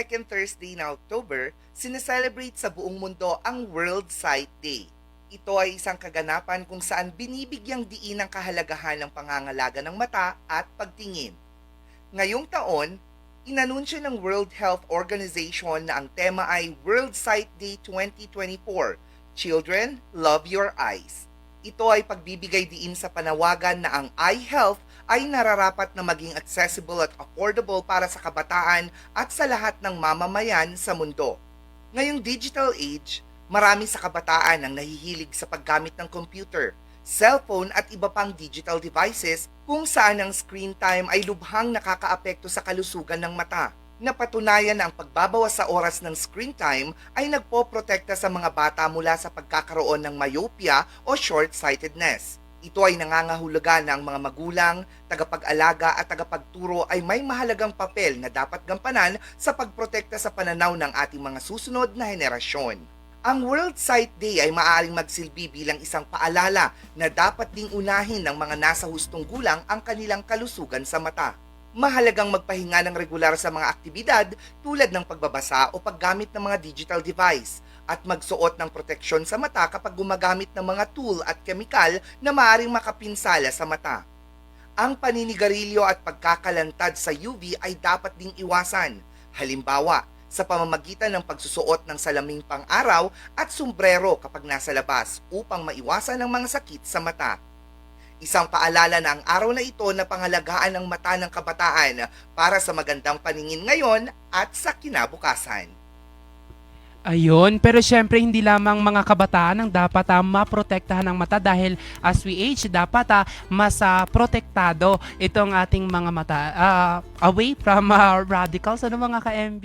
second Thursday na October, sineselebrate sa buong mundo ang World Sight Day. Ito ay isang kaganapan kung saan binibigyang diin ang kahalagahan ng pangangalaga ng mata at pagtingin. Ngayong taon, inanunsyo ng World Health Organization na ang tema ay World Sight Day 2024, Children, Love Your Eyes. Ito ay pagbibigay diin sa panawagan na ang eye health ay nararapat na maging accessible at affordable para sa kabataan at sa lahat ng mamamayan sa mundo. Ngayong digital age, marami sa kabataan ang nahihilig sa paggamit ng computer, cellphone at iba pang digital devices kung saan ang screen time ay lubhang nakakaapekto sa kalusugan ng mata. Napatunayan na ang pagbabawas sa oras ng screen time ay nagpoprotekta sa mga bata mula sa pagkakaroon ng myopia o short-sightedness. Ito ay nangangahulugan na ang mga magulang, tagapag-alaga at tagapagturo ay may mahalagang papel na dapat gampanan sa pagprotekta sa pananaw ng ating mga susunod na henerasyon. Ang World Sight Day ay maaaring magsilbi bilang isang paalala na dapat ding unahin ng mga nasa hustong gulang ang kanilang kalusugan sa mata. Mahalagang magpahinga ng regular sa mga aktibidad tulad ng pagbabasa o paggamit ng mga digital device at magsuot ng proteksyon sa mata kapag gumagamit ng mga tool at kemikal na maaaring makapinsala sa mata. Ang paninigarilyo at pagkakalantad sa UV ay dapat ding iwasan. Halimbawa, sa pamamagitan ng pagsusuot ng salaming pang-araw at sombrero kapag nasa labas upang maiwasan ang mga sakit sa mata. Isang paalala na ang araw na ito na pangalagaan ng mata ng kabataan para sa magandang paningin ngayon at sa kinabukasan. Ayun, pero syempre hindi lamang mga kabataan ang dapat ah, maprotektahan ng mata dahil as we age, dapat ah, mas ah, protektado itong ating mga mata ah, away from ah, radicals. Ano mga ka-MB?